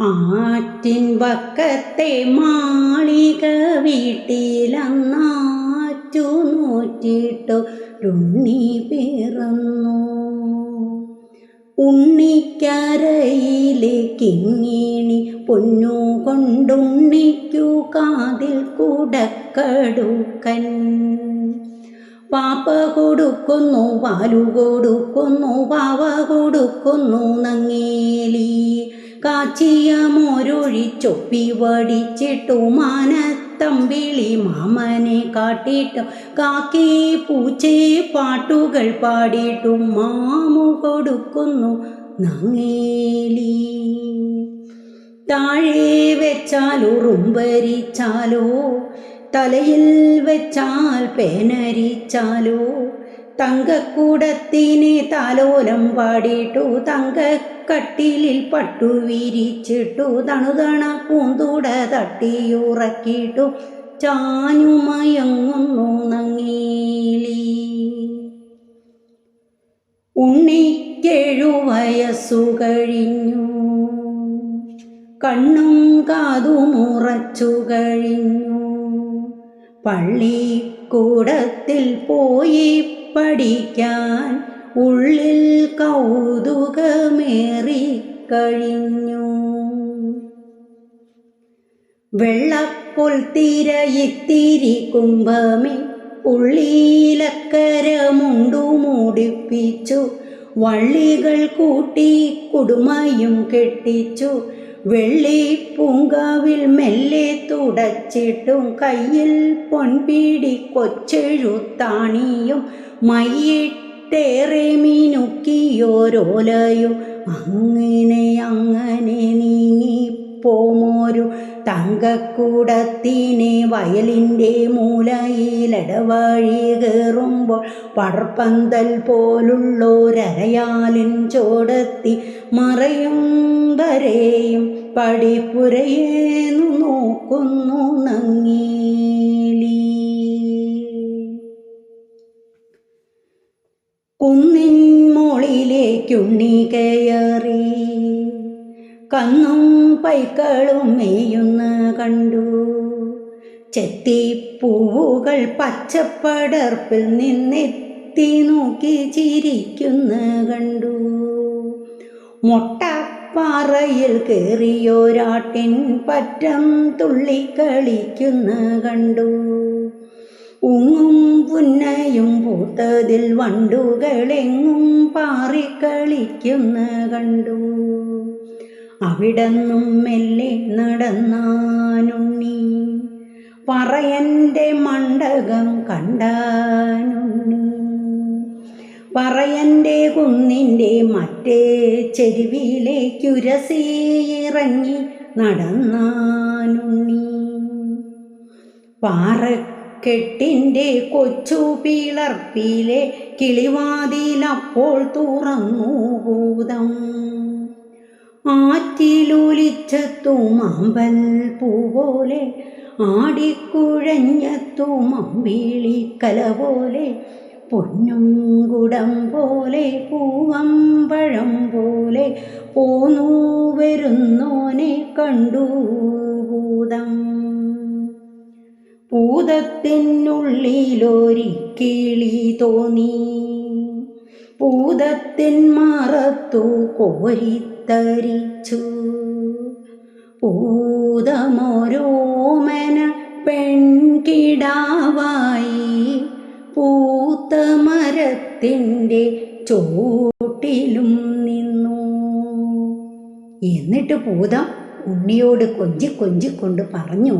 ആറ്റിൻ വക്കത്തെ മാളിക വീട്ടിലന്നാറ്റു നൂറ്റിട്ടു രുണ്ണി പിറന്നു. ഉണ്ണിക്കരയിലെ കിങ്ങിണി പൊന്നു കൊണ്ടുണ്ണിക്കു കാതിൽ കുടക്കടുക്കൻ. പാപ്പ കൊടുക്കുന്നു പാലു കൊടുക്കുന്നു പാവ കൊടുക്കുന്നു നങ്ങേലി. കാച്ചിയ മോരൊഴിച്ചൊപ്പി വടിച്ചിട്ടു മാനത്തമ്പിളി മാമനെ കാട്ടിട്ടു കാക്കി പൂച്ചേ പാട്ടുകൾ പാടിയിട്ടും മാമു കൊടുക്കുന്നു നങ്ങേലി. താഴെ വെച്ചാലോ റുംബരിച്ചാലോ തലയിൽ വെച്ചാൽ പേനരിച്ചാലോ തങ്കക്കൂടത്തിനെ താലോലം പാടിയിട്ടു തങ്കക്കട്ടിലിൽ പട്ടു വിരിച്ചിട്ടു തണുതണ പൂന്തൂട തട്ടിയുറക്കിയിട്ടു ചാഞ്ഞുമയങ്ങുന്നു നങ്ങീലി. ഉണ്ണിക്കേഴു വയസ്സു കഴിഞ്ഞു കണ്ണും കാതുമുറച്ചു കഴിഞ്ഞു. പള്ളിക്കൂടത്തിൽ പോയി പഠിക്കാൻ ഉള്ളിൽ കൗതുകമേറി കഴിഞ്ഞു. വെള്ളപ്പൊൽ തിരയിത്തിരി കുംഭമേ ഉള്ളിയിലക്കരമുണ്ടു മൂടിപ്പിച്ചു. വള്ളികൾ കൂട്ടി കുടുമയും കെട്ടിച്ചു. വെള്ളി പൂങ്കാവിൽ മെല്ലെ തുടച്ചിട്ടും കയ്യിൽ പൊൻപീടി കൊച്ചെഴുത്താണിയും മയ്യിട്ടേറെ മീനുക്കിയോരോലയും. അങ്ങനെ അങ്ങനെ നീങ്ങിപ്പോമോരു തങ്കക്കൂടത്തിനെ വയലിന്റെ മൂലയിലടവഴി കയറുമ്പോൾ പടർപ്പന്തൽ പോലുള്ളോരരയാലിൻ ചോടത്തി മറയും വരെയും പടിപ്പുരയേന്നു നോക്കുന്നു നങ്ങീലി. കുന്നിൻ മോളിലേക്കുണ്ണി കയറി. കന്നും പൈക്കളും മേയുന്ന കണ്ടു. ചെത്തിപ്പൂവുകൾ പച്ചപ്പടർപ്പിൽ നിന്നെത്തി നോക്കി ചിരിക്കുന്ന കണ്ടു. മൊട്ടപ്പാറയിൽ കയറിയോരാട്ടിൻ പറ്റം തുള്ളിക്കളിക്കുന്ന കണ്ടു. ഉങ്ങും പുന്നയും പൂത്തതിൽ വണ്ടുകളെങ്ങും പാറിക്കളിക്കുന്ന കണ്ടു. അവിടന്നും മെല്ലെ നടന്നാനുണ്ണി. പറയന്റെ മണ്ഡകം കണ്ടാനുണ്ണി. പറയന്റെ കുന്നിന്റെ മറ്റേ ചെരുവിലേക്കുരസിയിറങ്ങി നടന്നാനുണ്ണി. പാറക്കെട്ടിന്റെ കൊച്ചു പിളർപ്പിലെ കിളിവാതിലപ്പോൾ തുറന്നു ഭൂതം. ആറ്റിലൊലിച്ചെത്തും പൂപോലെ ആടിക്കുഴഞ്ഞെത്തും അമ്പിളിക്കല പോലെ പൊന്നും കുടം പോലെ പൂവമ്പഴം പോലെ പോന്നു വരുന്നോനെ കണ്ടു ഭൂതം. ഭൂതത്തിനുള്ളിലൊരിക്കിളി തോന്നി. ഭൂതത്തിൻ മാറത്തു കോരിത്തരിച്ചു പൂതമോരോമന പെൺകിടാവായി പൂത്ത മരത്തിന്റെ ചോട്ടിലും നിന്നു. എന്നിട്ട് പൂതം ഉണ്ണിയോട് കൊഞ്ചി കൊഞ്ചിക്കൊണ്ട് പറഞ്ഞു